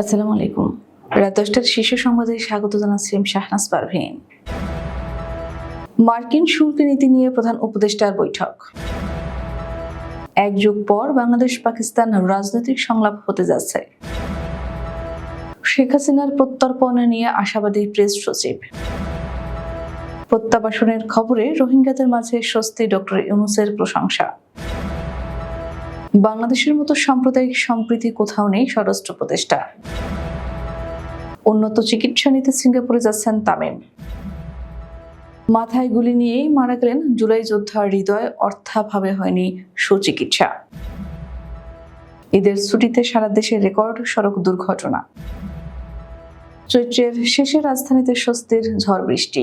আসসালামু আলাইকুম। রাত দশটার শীর্ষ সংবাদে স্বাগত জানাচ্ছি শাহনাজ পারভীন মার্কিন শুল্ক নীতি নিয়ে প্রধান উপদেষ্টার বৈঠক। এক যুগ পর বাংলাদেশ পাকিস্তান রাজনৈতিক সংলাপ হতে যাচ্ছে। শেখ হাসিনার প্রত্যর্পণ নিয়ে আশাবাদী প্রেস সচিব। প্রত্যাবাসনের খবরে রোহিঙ্গাদের মাঝে স্বস্তি ডক্টর ইউনুসের প্রশংসা। বাংলাদেশের মতো সাম্প্রদায়িক সম্প্রীতি কোথাও নেই স্বরাষ্ট্র উপদেষ্টা উন্নত চিকিৎসা নিতে সিঙ্গাপুরে যাচ্ছেন তামিম। মাথায় গুলি নিয়েই মারা গেলেন জুলাই যোদ্ধার হৃদয়, অর্থাভাবে হয়নি সুচিকিৎসা। ঈদের ছুটিতে সারা দেশে রেকর্ড সড়ক দুর্ঘটনা। চৈত্রের শেষে রাজধানীতে স্বস্তির ঝড় বৃষ্টি।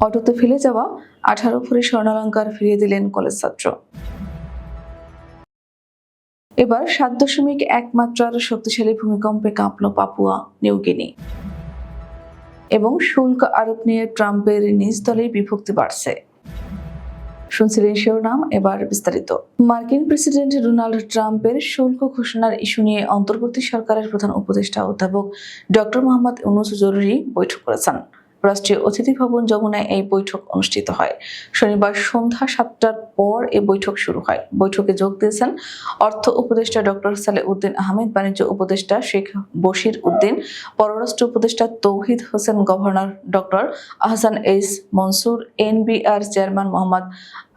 অটোতে ফেলে যাওয়া আঠারো ভরি স্বর্ণালঙ্কার ফিরিয়ে দিলেন কলেজ ছাত্র। এবার সাত দশমিক এক মাত্রার শক্তিশালী ভূমিকম্পে কাঁপল পাপুয়া নিউগিনি এবং শুল্ক আরোপ নিয়ে ট্রাম্পের নিজ দলেই বিভক্তি বাড়ছে। শুনছিলেন শিরোনাম, এবার বিস্তারিত। মার্কিন প্রেসিডেন্ট ডোনাল্ড ট্রাম্পের শুল্ক ঘোষণার ইস্যু নিয়ে অন্তর্বর্তী সরকারের প্রধান উপদেষ্টা অধ্যাপক ডক্টর মোহাম্মদ ইউনুস জরুরি বৈঠক করেছেন। রাষ্ট্রীয় অতিথি ভবন যমুনায় এই বৈঠক অনুষ্ঠিত হয়। শনিবার সন্ধ্যা সাতটার পর এই বৈঠক শুরু হয়। বৈঠকে যোগ দিয়েছেন অর্থ উপদেষ্টা ডক্টর সালে উদ্দিন আহমেদ, বাণিজ্য উপদেষ্টা শেখ বশির উদ্দিন, পররাষ্ট্র উপদেষ্টা Touhid Hossain, governor doctor Ahsan H Mansur, NBR chairman Mohammad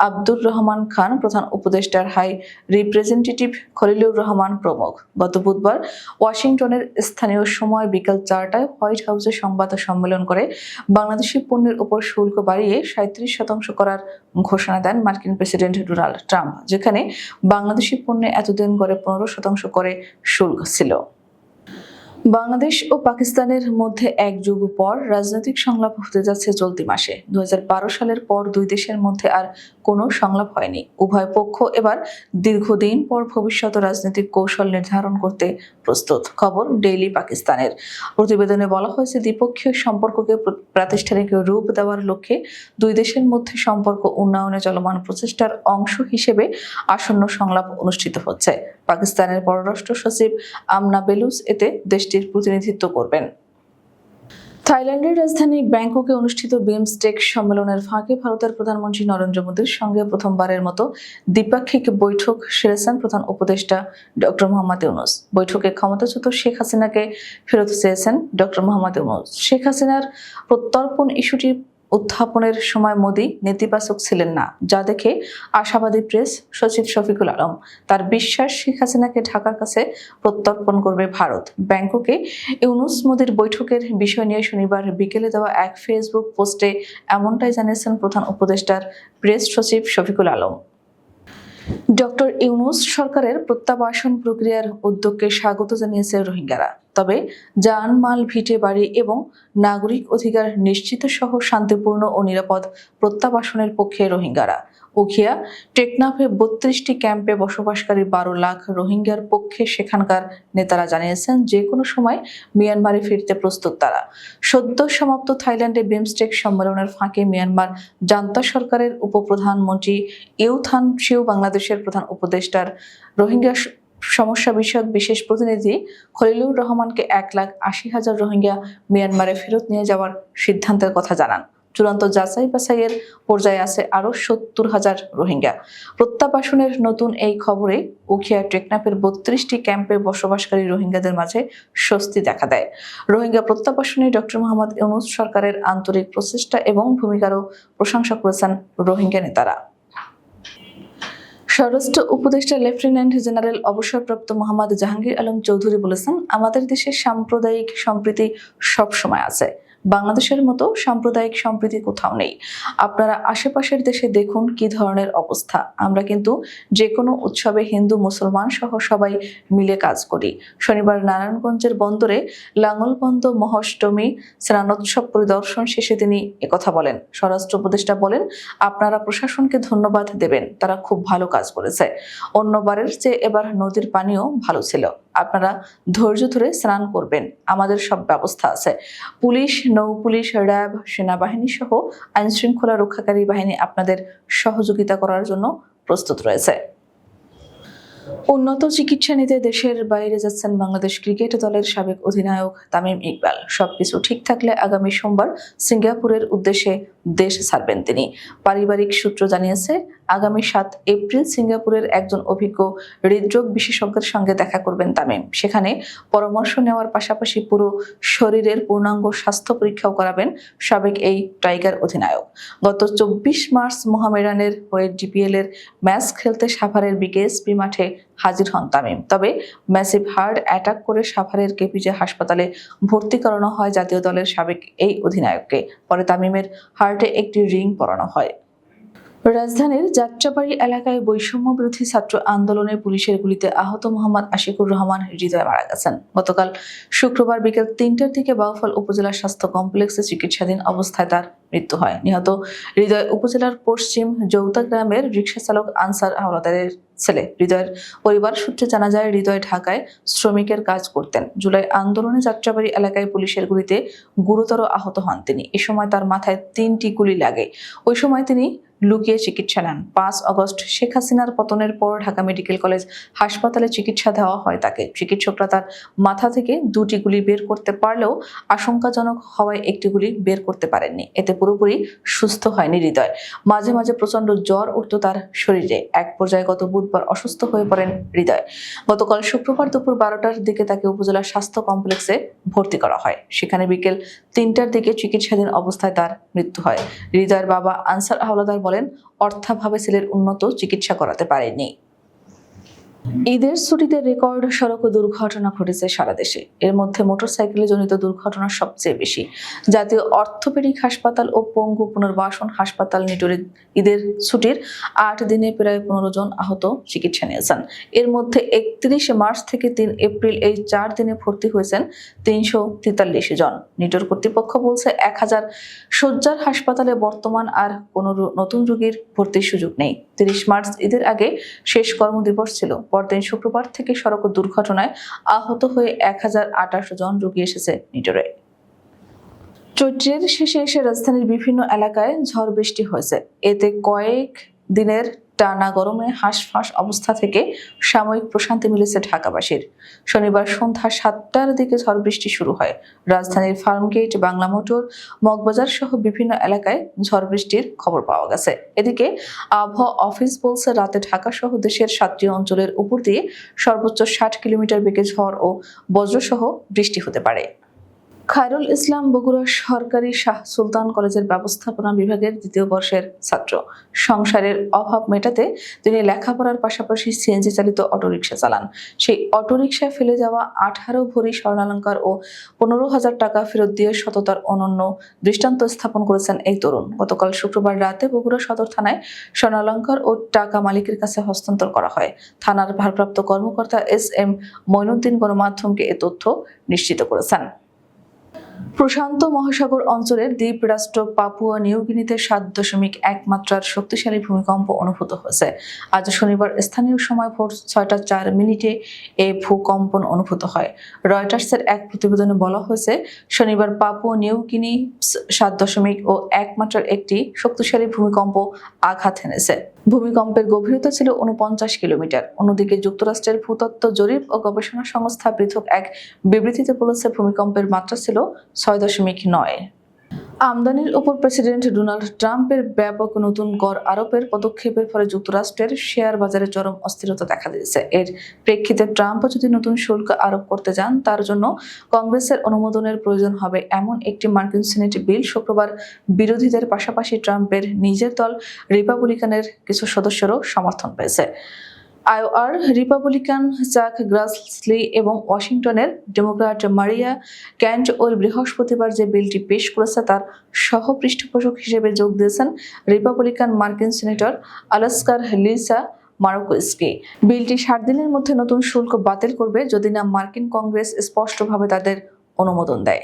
Abdur Rahman Khan, প্রধান উপদেষ্টার হাই রিপ্রেজেন্টেটিভ খলিলুর রহমান প্রমুখ। গত বুধবার ওয়াশিংটনের স্থানীয় সময় বিকাল চারটায় হোয়াইট হাউসে সংবাদ সম্মেলন করে বাংলাদেশি পণ্যের উপর শুল্ক বাড়িয়ে সাঁত্রিশ শতাংশ করার ঘোষণা দেন মার্কিন প্রেসিডেন্ট ডোনাল্ড ট্রাম্প, যেখানে বাংলাদেশি পণ্যে এতদিন গড়ে পনেরো শতাংশ করে শুল্ক ছিল। বাংলাদেশ ও পাকিস্তানের মধ্যে এক যুগ পর রাজনৈতিক সংলাপ হতে যাচ্ছে চলতি মাসে। দু হাজার বারো সালের পর দুই দেশের মধ্যে আর কোনো সংলাপ হয়নি। উভয় পক্ষ এবার দীর্ঘদিন পর ভবিষ্যৎ রাজনৈতিক কৌশল নির্ধারণ করতে প্রস্তুত। খবর ডেইলি পাকিস্তানের। প্রতিবেদনে বলা হয়েছে, দ্বিপক্ষীয় সম্পর্ককে প্রাতিষ্ঠানিক রূপ দেওয়ার লক্ষ্যে দুই দেশের মধ্যে সম্পর্ক উন্নয়নে চলমান প্রচেষ্টার অংশ হিসেবে আসন্ন সংলাপ অনুষ্ঠিত হচ্ছে। পাকিস্তানের পররাষ্ট্র সচিব আমনা বেলুস এতে দেশটির প্রতিনিধিত্ব করবেন। থাইল্যান্ডের রাজধানী ব্যাংককে অনুষ্ঠিত বিমস্টেক সম্মেলনের ফাঁকে ভারতের প্রধানমন্ত্রী নরেন্দ্র মোদীর সঙ্গে প্রথমবারের মতো দ্বিপাক্ষিক বৈঠক সেরেছেন প্রধান উপদেষ্টা ডক্টর মোহাম্মদ ইউনুস। বৈঠকে ক্ষমতাচ্যুত শেখ হাসিনাকে ফেরত চেয়েছেন ডক্টর মোহাম্মদ ইউনুস। শেখ হাসিনার প্রত্যর্পণ ইস্যুটি উত্থাপনের সময় মোদী নেতিবাচক ছিলেন না, যা দেখে আশাবাদী প্রেস সচিব শফিকুল আলম তার বিশ্বাস শেখ হাসিনাকে ঢাকার কাছে প্রত্যর্পণ করবে ভারত। ব্যাংককে ইউনুস মোদির বৈঠকের বিষয় নিয়ে শনিবার বিকেলে দেওয়া এক ফেসবুক পোস্টে এমনটাই জানিয়েছেন প্রধান উপদেষ্টার প্রেস সচিব শফিকুল আলম। ডক্টর ইউনুস সরকারের প্রত্যাবাসন প্রক্রিয়ার উদ্যোগকে স্বাগত জানিয়েছে রোহিঙ্গারা। তবে যান মাল ভিটে বাড়ি এবং নাগরিক অধিকার নিশ্চিত সহ শান্তিপূর্ণ ও নিরাপদ প্রত্যাবাসনের পক্ষে রোহিঙ্গারা। উখিয়া, টেকনাফে বত্রিশটি ক্যাম্পে বসবাসকারী বারো লাখ রোহিঙ্গার পক্ষে সেখানকার নেতারা জানিয়েছেন যে কোনো সময় মিয়ানমারে ফিরতে প্রস্তুত তারা। সদ্য সমাপ্ত থাইল্যান্ডে বিমস্টেক সম্মেলনের ফাঁকে মিয়ানমার জান্তা সরকারের উপপ্রধানমন্ত্রী ইউথান শিউ বাংলাদেশের প্রধান উপদেষ্টার রোহিঙ্গা সমস্যা বিষয়ক বিশেষ প্রতিনিধি খলিলুর রহমানকে এক লাখ আশি হাজার রোহিঙ্গা মিয়ানমারে ফেরত নিয়ে যাওয়ার সিদ্ধান্তের কথা জানান। চূড়ান্ত যাচাই বাছাইয়ের পর্যায়ে আছে আরও সত্তর হাজার রোহিঙ্গা। প্রত্যাবাসনের নতুন এই খবরে উখিয়া টেকনাফের বত্রিশটি ক্যাম্পে বসবাসকারী রোহিঙ্গাদের মাঝে স্বস্তি দেখা দেয়। রোহিঙ্গা প্রত্যাবাসনে ডক্টর মোহাম্মদ ইউনুস সরকারের আন্তরিক প্রচেষ্টা এবং ভূমিকারও প্রশংসা করেছেন রোহিঙ্গা নেতারা। স্বরাষ্ট্র উপদেষ্টা লেফটেন্যান্ট জেনারেল অবসরপ্রাপ্ত মোহাম্মদ জাহাঙ্গীর আলম চৌধুরী বলেছেন, আমাদের দেশে সাম্প্রদায়িক সম্প্রীতি সবসময় আছে। বাংলাদেশের মতো সাম্প্রদায়িক সম্প্রীতি কোথাও নেই। আপনারা আশেপাশের দেশে দেখুন কি ধরনের অবস্থা। আমরা কিন্তু যে কোনো উৎসবে হিন্দু, মুসলমান সহ সবাই মিলে কাজ করি। শনিবার নারায়ণগঞ্জের বন্দরে লাঙ্গলবন্দ মহাষ্টমী স্নানোৎসব পরিদর্শন শেষে তিনি একথা বলেন। স্বরাষ্ট্র উপদেষ্টা বলেন, আপনারা প্রশাসনকে ধন্যবাদ দেবেন। তারা খুব ভালো কাজ করেছে। অন্যবারের চেয়ে এবার নদীর পানিও ভালো ছিল। আপনারা ধৈর্য ধরে স্নান করবেন। আমাদের সব ব্যবস্থা আছে। পুলিশ, নৌ পুলিশ, র্যাব, সেনাবাহিনী সহ আইন শৃঙ্খলা রক্ষাকারী বাহিনী আপনাদের সহযোগিতা করার জন্য প্রস্তুত রয়েছে। উন্নত চিকিৎসা নিতে দেশের বাইরে যাচ্ছেন বাংলাদেশ ক্রিকেট দলের সাবেক অধিনায়ক তামিম ইকবাল। সবকিছু ঠিক থাকলে আগামী সোমবার সিঙ্গাপুরের উদ্দেশ্যে দেশ ছাড়বেন তিনি। পারিবারিক সূত্র জানিয়েছে আগামী সাত এপ্রিল সিঙ্গাপুরের একজন অভিজ্ঞ হৃদরোগ বিশেষজ্ঞের সঙ্গে দেখা করবেন তামিম। সেখানে পরামর্শ নেওয়ার পাশাপাশি পুরো শরীরের পূর্ণাঙ্গ স্বাস্থ্য পরীক্ষাও করাবেন সাবেক এই টাইগার অধিনায়ক। গত চব্বিশ মার্চ মোহামেডানের হয়ে ডিপিএল এর ম্যাচ খেলতে সাভারের বিকেএসপি মাঠে হাজির হন তামিম। তবে ম্যাসিভ হার্ট অ্যাটাক করে সাভারের কেপিজে হাসপাতালে ভর্তি করানো হয় জাতীয় দলের সাবেক এই অধিনায়ককে। পরে তামিমের হার্টে একটি রিং পরানো হয়। রাজধানীর যাত্রাবাড়ি এলাকায় বৈষম্য বিরোধী ছাত্র আন্দোলনে পুলিশের গুলিতে আহত মোহাম্মদ আশিকুর রহমান হৃদয় মারা গেছেন। গতকাল শুক্রবার বিকেল তিনটার দিকে বাউফল উপজেলা স্বাস্থ্য কমপ্লেক্সে চিকিৎসাধীন অবস্থায় তার মৃত্যু হয়। নিহত হৃদয় উপজেলার পশ্চিম যৌতা গ্রামের রিক্সা চালক আনসার হাওলাদারের ছেলে হৃদয়ের পরিবার সূত্রে জানা যায়, হৃদয় ঢাকায় শ্রমিকের কাজ করতেন। জুলাই আন্দোলনে যাত্রাবাড়ি এলাকায় পুলিশের গুলিতে গুরুতর আহত হন তিনি। এ সময় তার মাথায় তিনটি গুলি লাগে। ওই সময় তিনি লুকিয়ে চিকিৎসা নেন। পাঁচ অগস্ট শেখ হাসিনার পতনের পর ঢাকা মেডিকেল কলেজ হাসপাতালে চিকিৎসা দেওয়া হয় তাকে। চিকিৎসকরা তার মাথা থেকে দুটি গুলি বের করতে পারলেও আশঙ্কাজনক হওয়ায় একটি গুলি বের করতে পারেননি। এতে পুরোপুরি সুস্থ হয়নি হৃদয়। মাঝে মাঝে প্রচণ্ড জ্বর উঠত তার শরীরে। এক পর্যায়ে গত বুধবার অসুস্থ হয়ে পড়েন হৃদয়। গতকাল শুক্রবার দুপুর বারোটার দিকে তাকে উপজেলা স্বাস্থ্য কমপ্লেক্সে ভর্তি করা হয়। সেখানে বিকেল তিনটার দিকে চিকিৎসাধীন অবস্থায় তার মৃত্যু হয়। হৃদয়ের বাবা আনসার হাওলাদার বলেন অর্থাভাবে ছেলের উন্নত চিকিৎসা করাতে পারেনি ঈদের ছুটিতে রেকর্ড সড়ক দুর্ঘটনা ঘটেছে সারা দেশে। এর মধ্যে মোটরসাইকেলে জনিত দুর্ঘটনা সবচেয়ে বেশি। জাতীয় অর্থোপেডিক হাসপাতাল ও পঙ্গু পুনর্বাসন হাসপাতাল নিটোরে ঈদের ছুটির আট দিনে প্রায় পনেরো জন আহত চিকিৎসা নিয়েছেন। এর মধ্যে একত্রিশে মার্চ থেকে তিন এপ্রিল এই চার দিনে ভর্তি হয়েছেন তিনশো তেতাল্লিশ জন। নিটোর কর্তৃপক্ষ বলছে এক হাজার শয্যার হাসপাতালে বর্তমান আর কোনো নতুন রোগীর ভর্তির সুযোগ নেই। তিরিশ মার্চ ঈদের আগে শেষ কর্মদিবস ছিল। পরদিন শুক্রবার থেকে সড়ক দুর্ঘটনায় আহত হয়ে এক হাজার আঠাশ জন রোগী এসেছে নিটোরে। চৈত্রের শেষে এসে রাজধানীর বিভিন্ন এলাকায় ঝড় বৃষ্টি হয়েছে। এতে কয়েক দিনের টানা গরমে হাঁসফাঁস অবস্থা থেকে সাময়িক প্রশান্তি মিলেছে ঢাকাবাসীর। শনিবার সন্ধ্যা সাতটার দিকে ঝড় বৃষ্টি শুরু হয়। রাজধানীর ফার্মগেট, বাংলা মোটর, মগবাজার সহ বিভিন্ন এলাকায় ঝড় বৃষ্টির খবর পাওয়া গেছে। এদিকে আবহাওয়া অফিস বলছে, রাতে ঢাকা সহ দেশের সাতটি অঞ্চলের উপর দিয়ে সর্বোচ্চ ষাট কিলোমিটার বেগে ঝড় ও বজ্রসহ বৃষ্টি হতে পারে। খায়রুল ইসলাম বগুড়া সরকারি শাহ সুলতান কলেজের ব্যবস্থাপনা বিভাগের দ্বিতীয় বর্ষের ছাত্র। সংসারের অভাব মেটাতে তিনি লেখাপড়ার পাশাপাশি সিএনজি চালিত অটোরিকশা চালান। সেই অটোরিকশায় ফেলে যাওয়া আঠারো ভরি স্বর্ণালঙ্কার ও পনেরো হাজার টাকা ফেরত দিয়ে সততার অনন্য দৃষ্টান্ত স্থাপন করেছেন এই তরুণ। গতকাল শুক্রবার রাতে বগুড়া সদর থানায় স্বর্ণালঙ্কার ও টাকা মালিকের কাছে হস্তান্তর করা হয়। থানার ভারপ্রাপ্ত কর্মকর্তা এস এম মইনুদ্দিন গণমাধ্যমকে এ তথ্য নিশ্চিত করেছেন। প্রশান্ত মহাসাগর অঞ্চলের দ্বীপ রাষ্ট্র পাপুয়া নিউগিনিতে সাত দশমিক এক মাত্রার শক্তিশালী ভূমিকম্প অনুভূত হয়েছে। আজ শনিবার স্থানীয় সময় ভোর ছয়টা চার মিনিটে এ ভূকম্পন অনুভূত হয়। রয়টার্সের এক প্রতিবেদনে বলা হয়েছে, শনিবার পাপুয়া নিউগিনি সাত দশমিক ও এক মাত্রার একটি শক্তিশালী ভূমিকম্প আঘাত হেনেছে। ভূমিকম্পের গভীরতা ছিল উনপঞ্চাশ কিলোমিটার। অন্যদিকে যুক্তরাষ্ট্রের ভূতত্ত্ব জরিপ ও গবেষণা সংস্থা পৃথক এক বিবৃতিতে বলেছে, ভূমিকম্পের মাত্রা ছিল ছয় দশমিক নয়। আমদানির উপর প্রেসিডেন্ট ডোনাল্ড ট্রাম্পের ব্যাপক নতুন কর আরোপের পদক্ষেপের ফলে যুক্তরাষ্ট্রের শেয়ার বাজারে চরম অস্থিরতা দেখা দিয়েছে। এর প্রেক্ষিতে ট্রাম্প যদি নতুন শুল্ক আরোপ করতে যান, তার জন্য কংগ্রেসের অনুমোদনের প্রয়োজন হবে এমন একটি মার্কিন সিনেট বিল শুক্রবার বিরোধীদের পাশাপাশি ট্রাম্পের নিজের দল রিপাবলিকানের কিছু সদস্যরও সমর্থন পেয়েছে। আইওআর, রিপাবলিকান চাক গ্রাসলি এবং ওয়াশিংটনের ডেমোক্রাট মারিয়া ক্যান্ট ওর বৃহস্পতিবার যে বিলটি পেশ করেছে তার সহ পৃষ্ঠপোষক হিসেবে যোগ দিয়েছেন রিপাবলিকান মার্কিন সিনেটর আলাস্কার লিসা মারোকোস্কি বিলটি সাত দিনের মধ্যে নতুন শুল্ক বাতিল করবে যদি না মার্কিন কংগ্রেস স্পষ্টভাবে তাদের অনুমোদন দেয়।